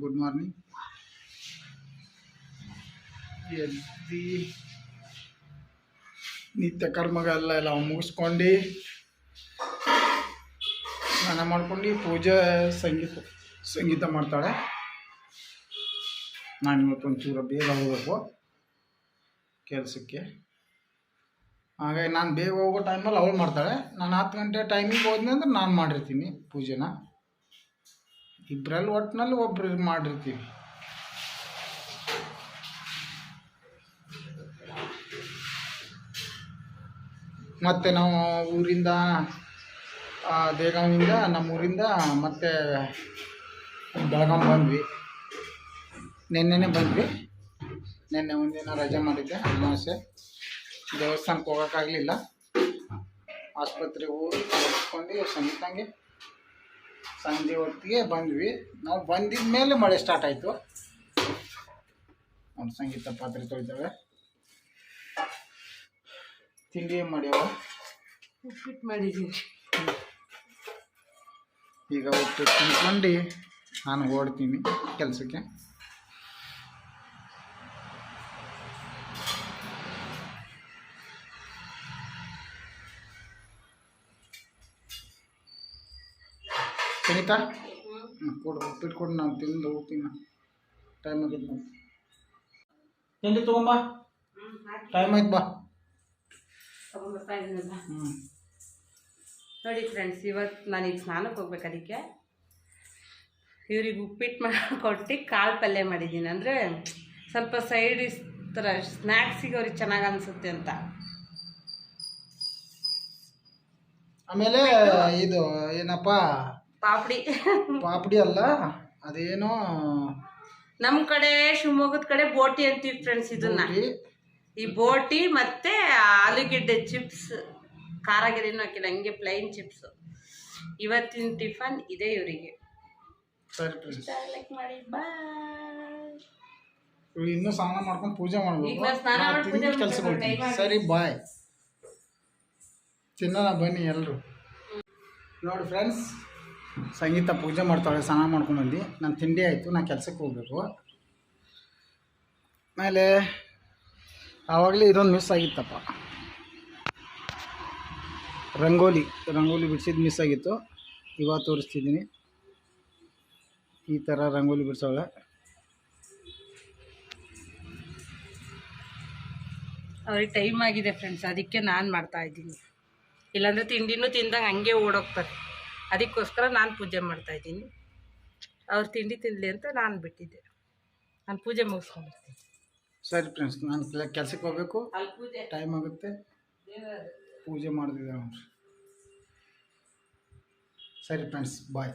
Good morning ಎದ್ದಿ ನಿತ್ಯ ಕರ್ಮಗಳೆಲ್ಲ ಎಲ್ಲ ಮುಗಿಸ್ಕೊಂಡು ಸ್ನಾನ ಮಾಡ್ಕೊಂಡು ಪೂಜೆ ಸಂಗೀತ ಸಂಗೀತ ಮಾಡ್ತಾಳೆ. ನಾನು ಇವತ್ತು ಒಂಚೂರು ಬೇಗ ಹೋಗಬೇಕು ಕೆಲಸಕ್ಕೆ. ಹಾಗಾಗಿ ನಾನು ಬೇಗ ಹೋಗೋ ಟೈಮಲ್ಲಿ ಅವಳು ಮಾಡ್ತಾಳೆ. ನಾನು ಹತ್ತು ಗಂಟೆ ಟೈಮಿಗೆ ಹೋದ್ನಿ ಅಂದ್ರೆ ನಾನು ಮಾಡಿರ್ತೀನಿ ಪೂಜೆನ. ಇಬ್ಬರಲ್ಲಿ ಒಟ್ಟಿನಲ್ಲಿ ಒಬ್ರು ಮಾಡಿರ್ತೀವಿ. ಮತ್ತು ನಾವು ಊರಿಂದ ದೇಗಾವಿಂದ ನಮ್ಮ ಊರಿಂದ ಮತ್ತೆ ಬೆಳಗಾಂ ಬಂದ್ವಿ. ನಿನ್ನೆನೇ ಬಂದ್ವಿ. ನಿನ್ನೆ ಒಂದಿನ ರಜೆ ಮಾಡಿದ್ದೆ, ಅಮಾವಾಸ್ಯೆ. ದೇವಸ್ಥಾನಕ್ಕೆ ಹೋಗೋಕ್ಕಾಗಲಿಲ್ಲ. ಆಸ್ಪತ್ರೆಗೆ ಹೋಗಿ ತೋರಿಸ್ಕೊಂಡು ಸಂಗೀತಂಗೆ ಸಂಜೆ ಹೊತ್ತಿಗೆ ಬಂದ್ವಿ. ನಾವು ಬಂದಿದ ಮೇಲೆ ಮಳೆ ಸ್ಟಾರ್ಟ್ ಆಯಿತು. ನೋಡಿ ಸಂಗೀತ ಪಾತ್ರೆ ತೊಳಿತವೆ. ತಿಂಡಿ ಏನು ಮಾಡ್ಯಾವ? ಉಪ್ಪಿಟ್ಟು ಮಾಡಿದ್ದೀನಿ ಈಗ ಉಪ್ಪಿಟ್ಟು ತಿನ್ಕೊಂಡು ನಾನು ಓಡ್ತೀನಿ ಕೆಲಸಕ್ಕೆ. ಹ್ಞೂ ಕೊಡು ಉಪ್ಪಿಟ್ಟು ಕೊಡು ನಾನು ತಿಂದು ಹೋಗ್ತೀನಿ ಟೈಮ್ ಆಗಿದ್ದು ನಾನು ತಿಂಡಿ ತೊಗೊಂಬ. ಟೈಮ್ ಆಯ್ತು ಬಾ. ಹ್ಞೂ ನೋಡಿ ಫ್ರೆಂಡ್ಸ್ ಇವತ್ತು ನಾನು ಈಗ ಸ್ನಾನಕ್ಕೆ ಹೋಗ್ಬೇಕು ಅದಕ್ಕೆ. ಇವ್ರಿಗೆ ಉಪ್ಪಿಟ್ಟು ಮಾಡಿಕೊಟ್ಟು ಕಾಳು ಪಲ್ಯ ಮಾಡಿದ್ದೀನಿ. ಅಂದರೆ ಸ್ವಲ್ಪ ಸೈಡ್ ಥರ ಸ್ನ್ಯಾಕ್ಸಿಗೆ ಅವ್ರಿಗೆ ಚೆನ್ನಾಗಿ ಅನಿಸುತ್ತೆ ಅಂತ. ಆಮೇಲೆ ಇದು ಏನಪ್ಪ? ಪಾಪಡಿ. ಪಾಪಡಿ ಅಲ್ಲ ಅದೇನೋ ನಮ್ಮ ಕಡೆ ಶಿವಮೊಗ್ಗದ ಕಡೆ ಬೋಟಿ ಅಂತೀವಿ ಫ್ರೆಂಡ್ಸ್ ಇದನ್ನ. ಈ ಬೋಟಿ ಮತ್ತೆ ಆಲೂಗೆಡ್ಡೆ ಚಿಪ್ಸ್ ಖಾರಾಗಿರಿನೂ ಹಾಕಿಲ್ಲ ಹಂಗೆ ಪ್ಲೈನ್ ಚಿಪ್ಸ್ ಇವತ್ತಿನ ಟಿಫನ್ ಇದೆ ಇವರಿಗೆ. ಲೈಕ್ ಮಾಡಿ ಬಾಯ್. ಇನ್ನೂ ಸ್ನಾನ ಮಾಡ್ಕೊಂಡು ಪೂಜೆ ಮಾಡ್ಬೇಕು. ಕೆಲಸ. ಸರಿ ಬಾಯ್. ತಿನ್ನೋಣ ಬನ್ನಿ ಎಲ್ಲರೂ ನೋಡಿ ಫ್ರೆಂಡ್ಸ್ ಸಂಗೀತ ಪೂಜೆ ಮಾಡ್ತಾಳೆ, ಸ್ನಾನ ಮಾಡ್ಕೊಂಡು ಬಂದು ನಾನು ತಿಂಡಿ ಆಯಿತು ನಾನು ಕೆಲಸಕ್ಕೆ ಹೋಗ್ಬೇಕು. ಆಮೇಲೆ ಆವಾಗಲೇ ಇದೊಂದು ಮಿಸ್ ಆಗಿತ್ತಪ್ಪ. ರಂಗೋಲಿ ರಂಗೋಲಿ ಬಿಡಿಸಿದ್ದು ಮಿಸ್ ಆಗಿತ್ತು. ಇವಾಗ ತೋರಿಸ್ತಿದ್ದೀನಿ. ಈ ಥರ ರಂಗೋಲಿ ಬಿಡಿಸೋಳೆ. ಅವ್ರಿಗೆ ಟೈಮ್ ಆಗಿದೆ ಫ್ರೆಂಡ್ಸ್ ಅದಕ್ಕೆ ನಾನು ಮಾಡ್ತಾ ಇಲ್ಲಾಂದರೆ ಇಲ್ಲಾಂದ್ರೆ ತಿಂಡಿನೂ ತಿಂದಂಗೆ ಹಂಗೆ ಓಡೋಗ್ತಾರೆ ಅದಕ್ಕೋಸ್ಕರ ನಾನು ಪೂಜೆ ಮಾಡ್ತಾ ಇದ್ದೀನಿ. ಅವ್ರು ತಿಂಡಿ ತಿನ್ನಲಿ ಅಂತ ನಾನು ಬಿಟ್ಟಿದ್ದೆ. ನಾನು ಪೂಜೆ ಮುಗಿಸ್ಕೊಂಡ್ಬಿಡ್ತೀನಿ. ಸರಿ ಫ್ರೆಂಡ್ಸ್ ನಾನು ಕೆಲಸಕ್ಕೆ ಹೋಗಬೇಕು. ಅಲ್ಲಿ ಪೂಜೆ. ಟೈಮ್ ಆಗುತ್ತೆ. ಪೂಜೆ ಮಾಡ್ತಿದ್ದೆ ಸರಿ ಫ್ರೆಂಡ್ಸ್ ಬಾಯ್